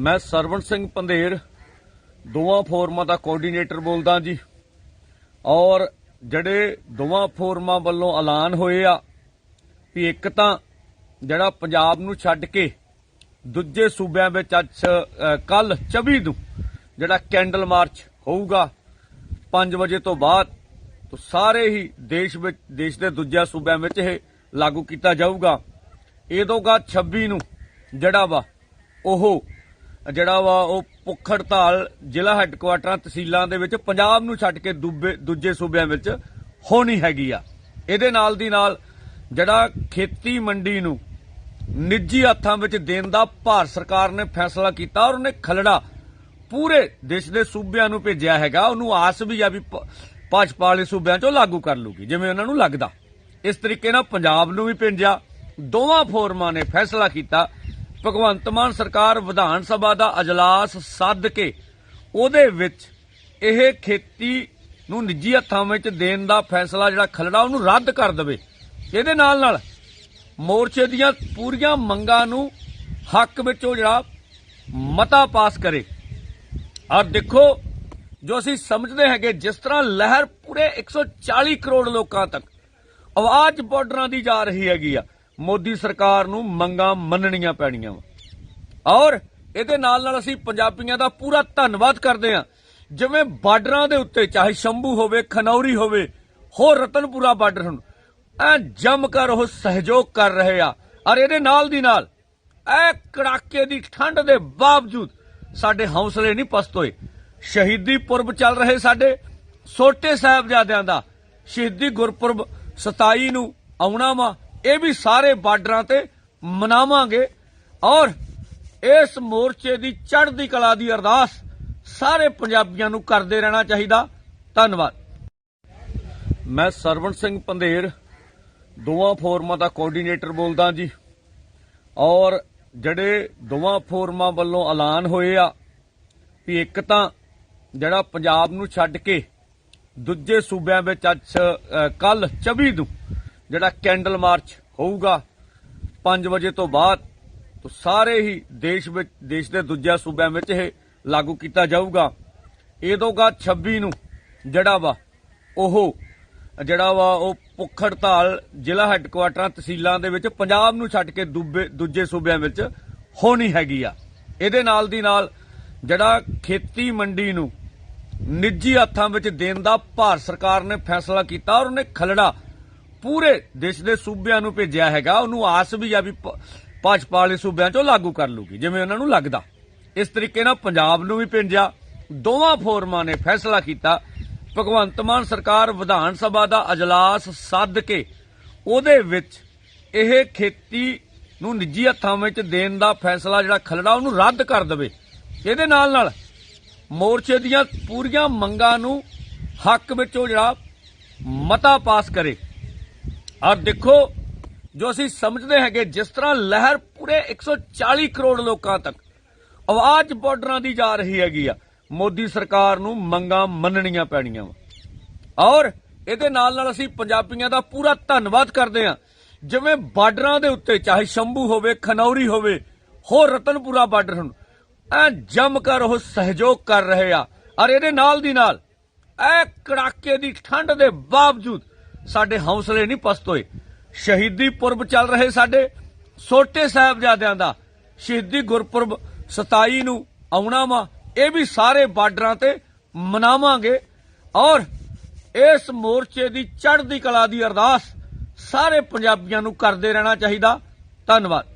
ਮੈਂ ਸਰਵਣ ਸਿੰਘ ਪੰਧੇਰ, ਦੋਵਾਂ ਫੋਰਮਾਂ ਦਾ ਕੋਆਰਡੀਨੇਟਰ ਬੋਲਦਾ ਜੀ। ਔਰ ਜਿਹੜੇ ਦੋਵਾਂ ਫੋਰਮਾਂ ਵੱਲੋਂ ਐਲਾਨ ਹੋਏ ਆ ਵੀ ਇੱਕ ਤਾਂ ਜਿਹੜਾ ਪੰਜਾਬ ਨੂੰ ਛੱਡ ਕੇ ਦੂਜੇ ਸੂਬਿਆਂ ਵਿੱਚ ਅੱਜ ਕੱਲ 24 ਨੂੰ ਜਿਹੜਾ ਕੈਂਡਲ ਮਾਰਚ ਹੋਊਗਾ 5 ਵਜੇ ਤੋਂ ਬਾਅਦ ਤੋਂ ਸਾਰੇ ਹੀ ਦੇਸ਼ ਵਿੱਚ, ਦੇਸ਼ ਦੇ ਦੂਜੇ ਸੂਬਿਆਂ ਵਿੱਚ ਇਹ ਲਾਗੂ ਕੀਤਾ ਜਾਊਗਾ। ਇਹ ਇਹਦੋਂਗਾ 26 ਨੂੰ ਜਿਹੜਾ ਵਾ ਉਹ ਜਿਹੜਾ ਵਾ ਉਹ ਭੁੱਖ ਹੜਤਾਲ ਜ਼ਿਲ੍ਹਾ ਹੈੱਡਕੁਆਟਰਾਂ ਤਹਿਸੀਲਾਂ ਦੇ ਵਿੱਚ, ਪੰਜਾਬ ਨੂੰ ਛੱਡ ਕੇ ਦੂਬੇ- ਦੂਜੇ ਸੂਬਿਆਂ ਵਿੱਚ ਹੋਣੀ ਹੈਗੀ ਆ। ਇਹਦੇ ਨਾਲ ਦੀ ਨਾਲ ਜਿਹੜਾ ਖੇਤੀ ਮੰਡੀ ਨੂੰ ਨਿੱਜੀ ਹੱਥਾਂ ਵਿੱਚ ਦੇਣ ਦਾ ਭਾਰਤ ਸਰਕਾਰ ਨੇ ਫੈਸਲਾ ਕੀਤਾ ਔਰ ਉਹਨੇ ਖਲੜਾ ਪੂਰੇ ਦੇਸ਼ ਦੇ ਸੂਬਿਆਂ ਨੂੰ ਭੇਜਿਆ ਹੈਗਾ। ਉਹਨੂੰ ਆਸ ਵੀ ਆ ਵੀ ਭਾਜਪਾ ਵਾਲੇ ਸੂਬਿਆਂ ਚੋਂ ਲਾਗੂ ਕਰ ਲੂਗੀ ਜਿਵੇਂ ਉਹਨਾਂ ਨੂੰ ਲੱਗਦਾ। ਇਸ ਤਰੀਕੇ ਨਾਲ ਪੰਜਾਬ ਨੂੰ ਵੀ ਭੇਜਿਆ। ਦੋਵਾਂ ਫੋਰਮਾਂ ਨੇ ਫੈਸਲਾ ਕੀਤਾ ਭਗਵੰਤ ਮਾਨ ਸਰਕਾਰ ਵਿਧਾਨ ਸਭਾ ਦਾ ਅਜਲਾਸ ਸੱਦ ਕੇ ਉਹਦੇ ਵਿੱਚ ਇਹ ਖੇਤੀ ਨੂੰ ਨਿੱਜੀ ਹੱਥਾਂ ਵਿੱਚ ਦੇਣ ਦਾ ਫੈਸਲਾ ਜਿਹੜਾ ਖਲੜਾ, ਉਹਨੂੰ ਰੱਦ ਕਰ ਦੇਵੇ। ਇਹਦੇ ਨਾਲ ਨਾਲ ਮੋਰਚੇ ਦੀਆਂ ਪੂਰੀਆਂ ਮੰਗਾਂ ਨੂੰ ਹੱਕ ਵਿੱਚ ਉਹ ਜਿਹੜਾ ਮਤਾ ਪਾਸ ਕਰੇ। ਔਰ ਦੇਖੋ, ਜੋ ਅਸੀਂ ਸਮਝਦੇ ਹੈਗੇ, ਜਿਸ ਤਰ੍ਹਾਂ ਲਹਿਰ ਪੂਰੇ 140 ਕਰੋੜ ਲੋਕਾਂ ਤੱਕ ਆਵਾਜ਼ ਬਾਰਡਰਾਂ ਦੀ ਜਾ ਰਹੀ ਹੈਗੀ ਆ। ਮੋਦੀ ਸਰਕਾਰ ਨੂੰ ਮੰਗਾਂ ਮੰਨਣੀਆਂ ਪੈਣੀਆਂ ਵਾ। ਔਰ ਇਹਦੇ ਨਾਲ ਨਾਲ ਅਸੀਂ ਪੰਜਾਬੀਆਂ ਦਾ ਪੂਰਾ ਧੰਨਵਾਦ ਕਰਦੇ ਹਾਂ। ਜਿਵੇਂ ਬਾਰਡਰਾਂ ਦੇ ਉੱਤੇ, ਚਾਹੇ ਸ਼ੰਭੂ ਹੋਵੇ, ਖਨੌਰੀ ਹੋਵੇ, ਹੋਰ ਰਤਨਪੁਰਾ ਬਾਰਡਰ ਹੁਣ ਐ ਜੰਮ ਕਰ ਉਹ ਸਹਿਯੋਗ ਕਰ ਰਹੇ ਆ। ਔਰ ਇਹਦੇ ਨਾਲ ਦੀ ਨਾਲ, ਐ ਕੜਾਕੇ ਦੀ ਠੰਡ ਦੇ ਬਾਵਜੂਦ ਸਾਡੇ ਹੌਸਲੇ ਨਹੀਂ ਪਸਤ ਹੋਏ ਸ਼ਹੀਦੀ ਪੁਰਬ ਚੱਲ ਰਹੇ ਸਾਡੇ ਛੋਟੇ ਸਾਹਿਬਜ਼ਾਦਿਆਂ ਦਾ। ਸ਼ਹੀਦੀ ਗੁਰਪੁਰਬ 27 ਨੂੰ ਆਉਣਾ ਵਾ। ਇਹ ਵੀ ਸਾਰੇ ਬਾਰਡਰਾਂ ਤੇ ਮਨਾਵਾਂਗੇ ਔਰ ਇਸ ਮੋਰਚੇ ਦੀ ਚੜ੍ਹਦੀ ਕਲਾ ਦੀ ਅਰਦਾਸ ਸਾਰੇ ਪੰਜਾਬੀਆਂ ਨੂੰ ਕਰਦੇ ਰਹਿਣਾ ਚਾਹੀਦਾ। ਧੰਨਵਾਦ। ਮੈਂ ਸਰਵਣ ਸਿੰਘ ਪੰਧੇਰ, ਦੋਵਾਂ ਫੋਰਮਾਂ ਦਾ ਕੋਆਰਡੀਨੇਟਰ ਬੋਲਦਾ ਜੀ। ਔਰ ਜਿਹੜੇ ਦੋਵਾਂ ਫੋਰਮਾਂ ਵੱਲੋਂ ਐਲਾਨ ਹੋਏ ਆ ਵੀ ਇੱਕ ਤਾਂ ਜਿਹੜਾ ਪੰਜਾਬ ਨੂੰ ਛੱਡ ਕੇ ਦੂਜੇ ਸੂਬਿਆਂ ਵਿੱਚ ਅੱਜ ਕੱਲ 24 ਨੂੰ ਜਿਹੜਾ ਕੈਂਡਲ ਮਾਰਚ ਹੋਊਗਾ 5 ਵਜੇ ਤੋਂ ਬਾਅਦ, ਤੋਂ ਸਾਰੇ ਹੀ ਦੇਸ਼ ਵਿੱਚ, ਦੇਸ਼ ਦੇ ਦੂਜੇ ਸੂਬਿਆਂ ਵਿੱਚ ਇਹ ਲਾਗੂ ਕੀਤਾ ਜਾਊਗਾ। ਇਹਦੋਂਗਾ 26 ਨੂੰ ਜਿਹੜਾ ਵਾ, ਉਹ, ਜਿਹੜਾ ਵਾ ਉਹ ਭੁੱਖ ਹੜਤਾਲ ਜ਼ਿਲ੍ਹਾ ਹੈੱਡਕੁਆਟਰਾਂ, ਤਹਿਸੀਲਾਂ ਦੇ ਵਿੱਚ ਪੰਜਾਬ ਨੂੰ ਛੱਡ ਕੇ ਦੂਬੇ- ਦੂਜੇ ਸੂਬਿਆਂ ਵਿੱਚ ਹੋਣੀ ਹੈਗੀ ਆ। ਇਹਦੇ ਨਾਲ ਦੀ ਨਾਲ ਜਿਹੜਾ ਖੇਤੀ ਮੰਡੀ ਨੂੰ ਨਿੱਜੀ ਹੱਥਾਂ ਵਿੱਚ ਦੇਣ ਦਾ ਭਾਰਤ ਸਰਕਾਰ ਨੇ ਫੈਸਲਾ ਕੀਤਾ ਔਰ ਉਹਨੇ ਖਲੜਾ ਪੂਰੇ ਦੇਸ਼ ਦੇ ਸੂਬਿਆਂ ਨੂੰ ਭੇਜਿਆ ਹੈਗਾ, ਉਹਨੂੰ ਆਸ ਵੀ ਆ ਵੀ ਭਾਜਪਾ ਵਾਲੇ ਸੂਬਿਆਂ ਚੋਂ ਲਾਗੂ ਕਰ ਲੂਗੀ, ਜਿਵੇਂ ਉਹਨਾਂ ਨੂੰ ਲੱਗਦਾ। ਇਸ ਤਰੀਕੇ ਨਾਲ ਪੰਜਾਬ ਨੂੰ ਵੀ ਭੇਜਿਆ, ਦੋਵਾਂ ਫੋਰਮਾਂ ਨੇ ਫੈਸਲਾ ਕੀਤਾ। ਭਗਵੰਤ ਮਾਨ ਸਰਕਾਰ ਵਿਧਾਨ ਸਭਾ ਦਾ ਅਜਲਾਸ ਸੱਦ ਕੇ ਉਹਦੇ ਵਿੱਚ ਇਹ ਖੇਤੀ ਨੂੰ ਨਿੱਜੀ ਹੱਥਾਂ ਵਿੱਚ ਦੇਣ ਦਾ ਫੈਸਲਾ ਜਿਹੜਾ ਖਲੜਾ, ਉਹਨੂੰ ਰੱਦ ਕਰ ਦੇਵੇ। ਇਹਦੇ ਨਾਲ ਨਾਲ ਮੋਰਚੇ ਦੀਆਂ ਪੂਰੀਆਂ ਮੰਗਾਂ ਨੂੰ ਹੱਕ ਵਿੱਚ ਉਹ ਜਿਹੜਾ ਮਤਾ ਪਾਸ ਕਰੇ। ਔਰ ਦੇਖੋ, ਜੋ ਅਸੀਂ ਸਮਝਦੇ ਹੈਗੇ, ਜਿਸ ਤਰ੍ਹਾਂ ਲਹਿਰ ਪੂਰੇ 140 ਕਰੋੜ ਲੋਕਾਂ ਤੱਕ ਆਵਾਜ਼ ਬਾਰਡਰਾਂ ਦੀ ਜਾ ਰਹੀ ਹੈਗੀ ਆ, ਮੋਦੀ ਸਰਕਾਰ ਨੂੰ ਮੰਗਾਂ ਮੰਨਣੀਆਂ ਪੈਣੀਆਂ ਵਾ। ਔਰ ਇਹਦੇ ਨਾਲ ਨਾਲ ਅਸੀਂ ਪੰਜਾਬੀਆਂ ਦਾ ਪੂਰਾ ਧੰਨਵਾਦ ਕਰਦੇ ਹਾਂ। ਜਿਵੇਂ ਬਾਰਡਰਾਂ ਦੇ ਉੱਤੇ, ਚਾਹੇ ਸ਼ੰਭੂ ਹੋਵੇ, ਖਨੌਰੀ ਹੋਵੇ, ਹੋਰ ਰਤਨਪੁਰਾ ਬਾਰਡਰ ਹੁਣ, ਐ ਜੰਮ ਕਰ ਉਹ ਸਹਿਯੋਗ ਕਰ ਰਹੇ ਆ। ਔਰ ਇਹਦੇ ਨਾਲ ਦੀ ਨਾਲ, ਐ ਕੜਾਕੇ ਦੀ ਠੰਡ ਦੇ ਬਾਵਜੂਦ ਸਾਡੇ ਹੌਸਲੇ ਨਹੀਂ ਪਸਤ ਹੋਏ। ਸ਼ਹੀਦੀ ਪੁਰਬ ਚੱਲ ਰਹੇ ਸਾਡੇ ਛੋਟੇ ਸਾਹਿਬਜ਼ਾਦਿਆਂ ਦਾ। ਸ਼ਹੀਦੀ ਗੁਰਪੁਰਬ 27 ਨੂੰ ਆਉਣਾ ਵਾ, ਇਹ ਵੀ ਸਾਰੇ ਬਾਰਡਰਾਂ ਤੇ ਮਨਾਵਾਂਗੇ। ਔਰ ਇਸ ਮੋਰਚੇ ਦੀ ਚੜ੍ਹਦੀ ਕਲਾ ਦੀ ਅਰਦਾਸ ਸਾਰੇ ਪੰਜਾਬੀਆਂ ਨੂੰ ਕਰਦੇ ਰਹਿਣਾ ਚਾਹੀਦਾ। ਧੰਨਵਾਦ।